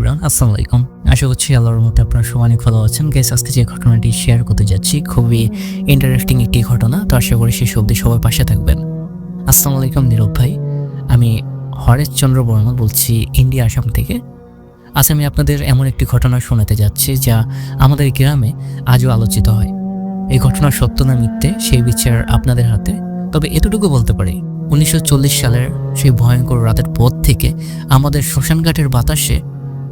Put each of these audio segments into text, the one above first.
আসসালামু আলাইকুম আশা করছি আল্লাহর মধ্যে আপনারা সবাই অনেক ভালো আছেন। গেস আজকে যে ঘটনাটি শেয়ার করতে যাচ্ছি, খুবই ইন্টারেস্টিং একটি ঘটনা। তো আশা করি শেষ অবধি সবাই পাশে থাকবেন। আসসালামু আলাইকুম, নীরব ভাই। আমি হরেশ চন্দ্র বর্মা বলছি ইন্ডিয়া আসাম থেকে। আজ আমি আপনাদের এমন একটি ঘটনা শোনাতে যাচ্ছি, যা আমাদের গ্রামে আজও আলোচিত হয়। এই ঘটনা সত্য না মিথ্যে, সেই বিচার আপনাদের হাতে। তবে এতটুকু বলতে পারি, উনিশশো চল্লিশ সালের সেই ভয়ঙ্কর রাতের পর থেকে আমাদের শ্মশানঘাটের বাতাসে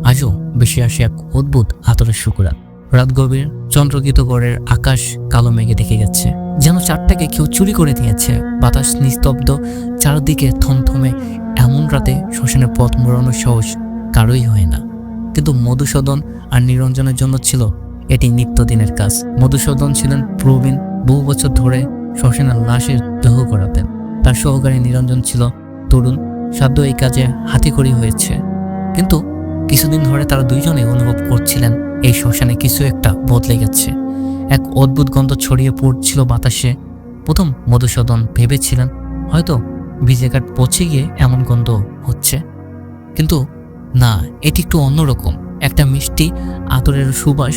আজও বেশি আসে এক অদ্ভুত আতরের শুকুরা রাত। গভীর চন্দ্রগীতগড়ের আকাশ কালো মেঘে দেখে গেছে, যেন চারটাকে কেউ চুরি করে দিয়েছে। বাতাস নিস্তব্ধ, চারদিকে থমথমে, এমন রাতে শ্মশানের পথ মোড়ানোর সাহস কারোই হয় না। কিন্তু মধুসূদন আর নিরঞ্জনের জন্য ছিল এটি নিত্যদিনের কাজ। মধুসূদন ছিলেন প্রবীণ, বহু বছর ধরে শ্মশানের লাশের দেহ করাতেন তার সহকারী নিরঞ্জন ছিল তরুণ, সাধ্য এই কাজে হাতিখড়ি হয়েছে। কিন্তু কিছুদিন ধরে তারা দুইজনে অনুভব করছিলেন, এই শ্মশানে কিছু একটা বদলে গেছে। এক অদ্ভুত গন্ধ ছড়িয়ে পড়ছিল বাতাসে। প্রথম মধুসূদন ভেবেছিলেন, হয়তো কাঠ পচে গিয়ে এমন গন্ধ হচ্ছে। কিন্তু না, এটি একটু অন্যরকম। একটা মিষ্টি আতরের সুবাস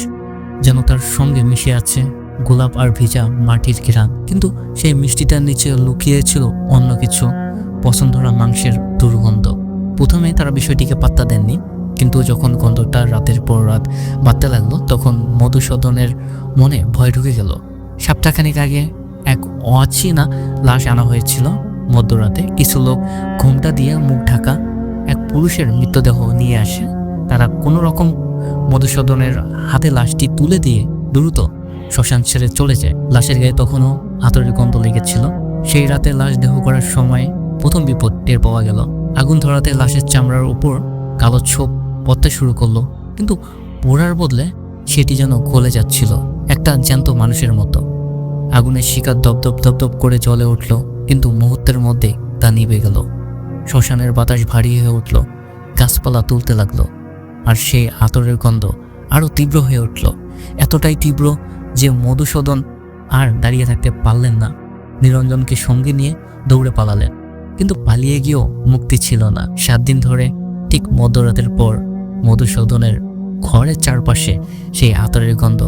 যেন তার সঙ্গে মিশে আছে, গোলাপ আর ভিজা মাটির ঘেরা কিন্তু সেই মিষ্টিটার নিচে লুকিয়েছিল অন্য কিছু, পছন্দরা মাংসের দুর্গন্ধ। প্রথমে তারা বিষয়টিকে পাত্তা দেননি। কিন্তু যখন গন্ধটা রাতের পর রাত বাড়তে লাগল, তখন মধুসূদনের মনে ভয় ঢুকে গেল। সপ্তাহখানিক আগে এক অচেনা লাশ আনা হয়েছিল মধ্যরাতে। কিছু লোক ঘুমটা দিয়ে মুখ ঢাকা এক পুরুষের মৃতদেহ নিয়ে আসে। তারা কোনো রকম মধুসূদনের হাতে লাশটি তুলে দিয়ে দ্রুত শ্মশান ছেড়ে চলে যায়। লাশের গায়ে তখনও আতরের গন্ধ লেগেছিল। সেই রাতে লাশ দেহ করার সময় প্রথম বিপদ টের পাওয়া গেল। আগুন ধরাতে লাশের চামড়ার উপর কালো ছোপ পড়তে শুরু করল, কিন্তু পোড়ার বদলে সেটি যেন গলে যাচ্ছিল একটা জ্যান্ত মানুষের মতো। আগুনের শিকার দপদপ দপদপ করে জ্বলে উঠল, কিন্তু মুহূর্তের মধ্যে তা নিভে গেল। শ্মশানের বাতাস ভারী হয়ে উঠল, গাছপালা তুলতে লাগল, আর সেই আতরের গন্ধ আরও তীব্র হয়ে উঠল। এতটাই তীব্র যে মধুসূদন আর দাঁড়িয়ে থাকতে পারলেন না। নিরঞ্জনকে সঙ্গে নিয়ে দৌড়ে পালালেন, কিন্তু পালিয়ে গিয়েও মুক্তি ছিল না। সাত দিন ধরে ঠিক মধ্যরাতের পর মধুসূদনের ঘরের চারপাশে সেই আতরের গন্ধ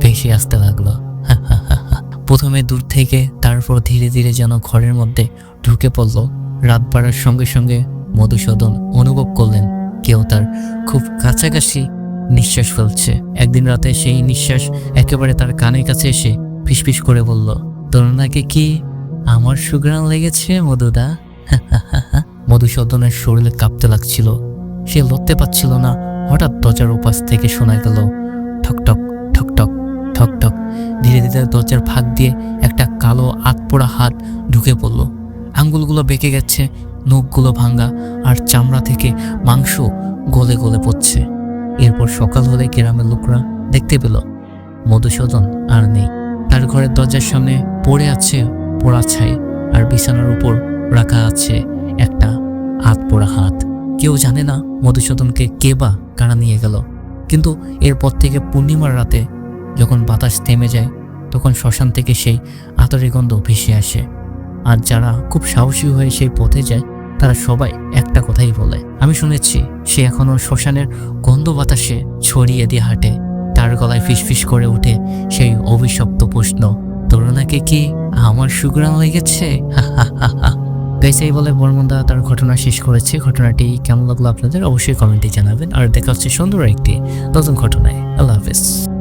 ভেসে আসতে লাগল। প্রথমে দূর থেকে, তারপর ধীরে ধীরে যেন ঘরের মধ্যে ঢুকে পড়ল। রাত বাড়ার সঙ্গে সঙ্গে মধুসূদন অনুভব করলেন, কেউ তার খুব কাছাকাছি নিঃশ্বাস ফেলছে। একদিন রাতে সেই নিঃশ্বাস একেবারে তার কানের কাছে এসে ফিসফিস করে বলল নাকি কি আমার সুগ্রাণ লেগেছে, মধুদা? মধুসূদনের শরীরে কাঁপতে লাগছিল। সে লড়তে পারছিল না। হঠাৎ দরজার উপাস থেকে শোনা গেল ঠকঠক ঠকঠক ঠকঠক ধীরে ধীরে দরজার ফাঁক দিয়ে একটা কালো আতপোড়া হাত ঢুকে পড়ল। আঙ্গুলগুলো বেঁকে গেছে, নখগুলো ভাঙ্গা আর চামড়া থেকে মাংস গলে গলে পড়ছে। এরপর সকাল হলে গ্রামের লোকরা দেখতে পেল, মধুসূদন আর নেই। তার ঘরের দরজার সামনে পড়ে আছে পোড়া ছাই, আর বিছানার উপর রাখা আছে একটা হাত পোড়া হাত। কেউ জানে না মধুসূদনকে কে বা কারা নিয়ে গেল। কিন্তু এরপর থেকে পূর্ণিমার রাতে যখন বাতাস থেমে যায়, তখন শ্মশান থেকে সেই আতরের গন্ধ ভেসে আসে। আর যারা খুব সাহসী হয়ে সেই পথে যায়, তারা সবাই একটা কথাই বলে, আমি শুনেছি, সে এখনও শ্মশানের গন্ধ বাতাসে ছড়িয়ে দিয়ে হাঁটে। তার গলায় ফিসফিস করে উঠে সেই অভিশপ্ত প্রশ্ন, তোর নাকি কি আমার সুগ্রাম লেগেছে? গাইস এই বলে বর্মন্দা তার ঘটনা শেষ করেছে। ঘটনাটি কেমন লাগল আপনাদের অবশ্যই কমেন্টে জানাবেন। আর দেখা হচ্ছে সুন্দর একটি নতুন ঘটনায়। আল্লাহ হাফিজ।